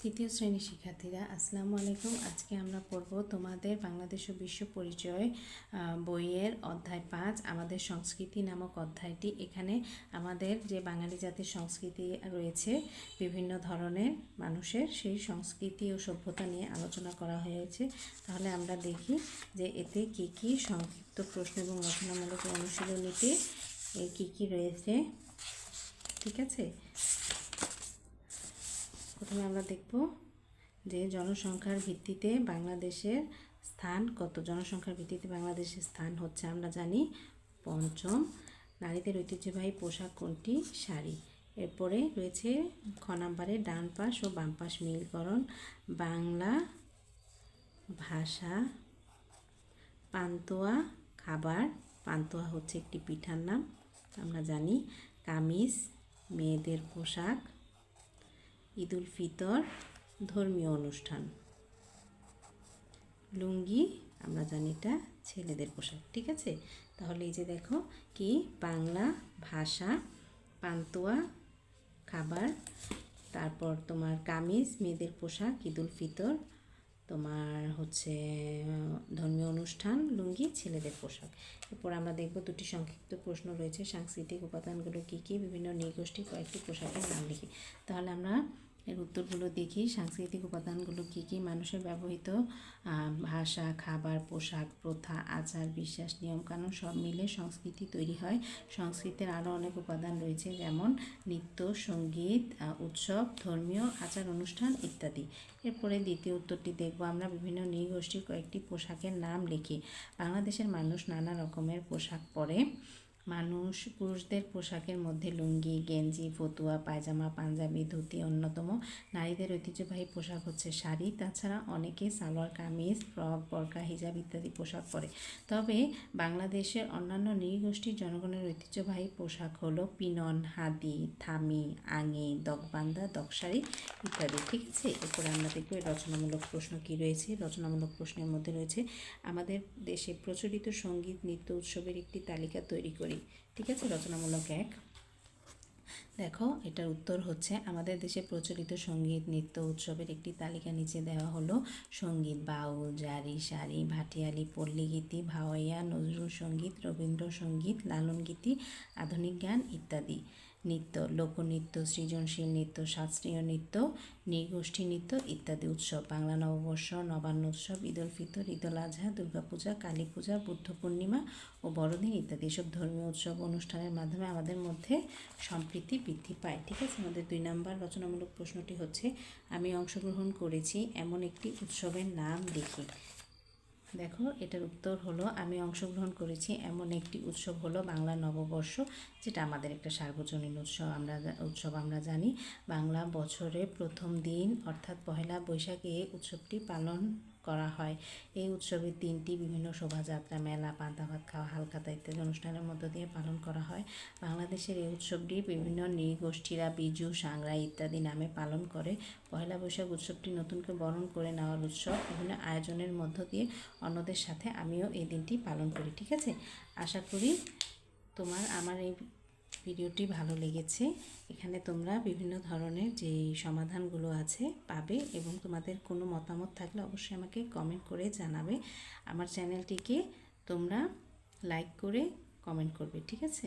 তৃতীয় শ্রেণির শিক্ষার্থীরা, আসসালামু আলাইকুম। আজকে আমরা পড়ব তোমাদের বাংলাদেশ ও বিশ্ব পরিচয় বইয়ের অধ্যায় পাঁচ, আমাদের সংস্কৃতি নামক অধ্যায়টি। এখানে আমাদের যে বাঙালি জাতির সংস্কৃতি রয়েছে, বিভিন্ন ধরনের মানুষের সেই সংস্কৃতি ও সভ্যতা নিয়ে আলোচনা করা হয়েছে। তাহলে আমরা দেখি যে এতে কি কি সংক্ষিপ্ত প্রশ্ন এবং রচনামূলক অনুশীলনীতে কী কী রয়েছে। ঠিক আছে? প্রথমে আমরা দেখব যে জনসংখ্যার ভিত্তিতে বাংলাদেশের স্থান কত। জনসংখ্যার ভিত্তিতে বাংলাদেশের স্থান হচ্ছে, আমরা জানি, পঞ্চম। নারীদের ঐতিহ্যবাহী পোশাক কোনটি? শাড়ি। এরপরে রয়েছে খ নাম্বারে ডান পাশ ও বাম পাশ মিলকরণ। বাংলা ভাষা, পান্তুয়া, খাবার। পান্তুয়া হচ্ছে একটি পিঠার নাম, আমরা জানি। কামিজ, মেয়েদের পোশাক। ঈদুল ফিতর ধর্মীয় অনুষ্ঠান। লুঙ্গি, আমরা জানি এটা ছেলেদের পোশাক, ঠিক আছে? তাহলে এই যে দেখো, কি? বাংলা ভাষা, পান্তুয়া, খাবার, তারপর তোমার কামিজ, মেয়েদের পোশাক, ঈদুল ফিতর, তোমার হচ্ছে ধর্মীয় অনুষ্ঠান, লুঙ্গি, ছেলেদের পোশাক। এরপর আমরা দেখব দুটি সংক্ষিপ্ত প্রশ্ন রয়েছে, সাংস্কৃতিক উপাদানগুলো কী কী? বিভিন্ন নৃগোষ্ঠী কয়েকটি পোশাকের নাম লিখি। তাহলে আমরা এর উত্তরগুলো দেখি। সাংস্কৃতিক উপাদানগুলো কী কী? মানুষের ব্যবহৃত ভাষা, খাবার, পোশাক, প্রথা, আচার, বিশ্বাস, নিয়মকানুন সব মিলে সংস্কৃতি তৈরি হয়। সংস্কৃতির আরও অনেক উপাদান রয়েছে যেমন নৃত্য, সংগীত উৎসব, ধর্মীয় আচার অনুষ্ঠান ইত্যাদি। এরপরে দ্বিতীয় উত্তরটি দেখব। আমরা বিভিন্ন নৃগোষ্ঠীর কয়েকটি পোশাকের নাম লিখি। বাংলাদেশের মানুষ নানা রকমের পোশাক পরে। মানুষ পুরুষদের পোশাকের মধ্যে লুঙ্গি, গেঞ্জি, ফতুয়া, পায়জামা, পাঞ্জাবি, ধুতি, অন্যতম নারীদের ঐতিহ্যবাহী পোশাক হচ্ছে শাড়ি। তাছাড়া অনেকে সালোয়ার, কামিজ, ফ্রক, বরকা, হিজাব ইত্যাদি পোশাক পরে। তবে বাংলাদেশের অন্যান্য নৃগোষ্ঠীর জনগণের ঐতিহ্যবাহী পোশাক হলো পিনন হাদি থামি আঙি দগবান্দা দকশাড়ি ইত্যাদি। ঠিক আছে, এরপরে আমরা দেখব রচনামূলক প্রশ্ন কি রয়েছে। রচনামূলক প্রশ্নের মধ্যে রয়েছে, আমাদের দেশে প্রচলিত সংগীত নৃত্য উৎসবের একটি তালিকা তৈরি করি। ঠিক আছে? রচনামূলক এক। দেখো, এটার উত্তর হচ্ছে, আমাদের দেশে প্রচলিত সংগীত নৃত্য উৎসবের একটি তালিকা নিচে দেওয়া হলো। সংগীত, বাউল, জারি, সারি, ভাটিয়ালি, পল্লীগীতি, ভাওয়াইয়া, নজরুল সংগীত, রবীন্দ্রসঙ্গীত, লালনগীতি, আধুনিক গান ইত্যাদি। নৃত্য, লোকনৃত্য, সৃজনশীল নৃত্য, শাস্ত্রীয় নৃত্য, নৃগোষ্ঠী নৃত্য ইত্যাদি উৎসব। বাংলা নববর্ষ, নবান্ন উৎসব, ঈদ উল ফিতর, ঈদ উল আজহা দুর্গাপূজা কালী পূজা, বুদ্ধ পূর্ণিমা ও বড়দিন ইত্যাদি এসব ধর্মীয় উৎসব অনুষ্ঠানের মাধ্যমে আমাদের মধ্যে সম্প্রীতি বৃদ্ধি পায়। ঠিক আছে? আমাদের দুই নাম্বার রচনামূলক প্রশ্নটি হচ্ছে, আমি অংশগ্রহণ করেছি, এমন একটি উৎসবের নাম লিখি দেখো, এটার উত্তর হলো, আমি অংশগ্রহণ করেছি এমন একটি উৎসব হলো বাংলা নববর্ষ, যেটা আমাদের একটা সার্বজনীন উৎসব, আমরা উৎসব আমরা জানি। বাংলা বছরের প্রথম দিন, অর্থাৎ পহেলা বৈশাখে উৎসবটি পালন করা হয়। এই উৎসবের দিনটি বিভিন্ন শোভাযাত্রা, মেলা পান্তা ভাত খাওয়া হালখাতা ইত্যাদি অনুষ্ঠানের মধ্য দিয়ে পালন করা হয়। বাংলাদেশের এই উৎসবটি বিভিন্ন নৃগোষ্ঠীরা বিজু, সাংরা ইত্যাদি নামে পালন করে। পয়লা বৈশাখ উৎসবটি নতুনকে বরণ করে নেওয়ার উৎসব বিভিন্ন আয়োজনের মধ্য দিয়ে অন্যদের সাথে আমিও এই দিনটি পালন করি, ঠিক আছে? আশা করি তোমার আমার এই ভিডিওটি ভালো লেগেছে, এখানে তোমরা বিভিন্ন ধরনের যে সমাধানগুলো আছে পাবে এবং তোমাদের কোনো মতামত থাকলে অবশ্যই আমাকে কমেন্ট করে জানাবে। আমার চ্যানেলটিকে তোমরা লাইক করে কমেন্ট করবে, ঠিক আছে?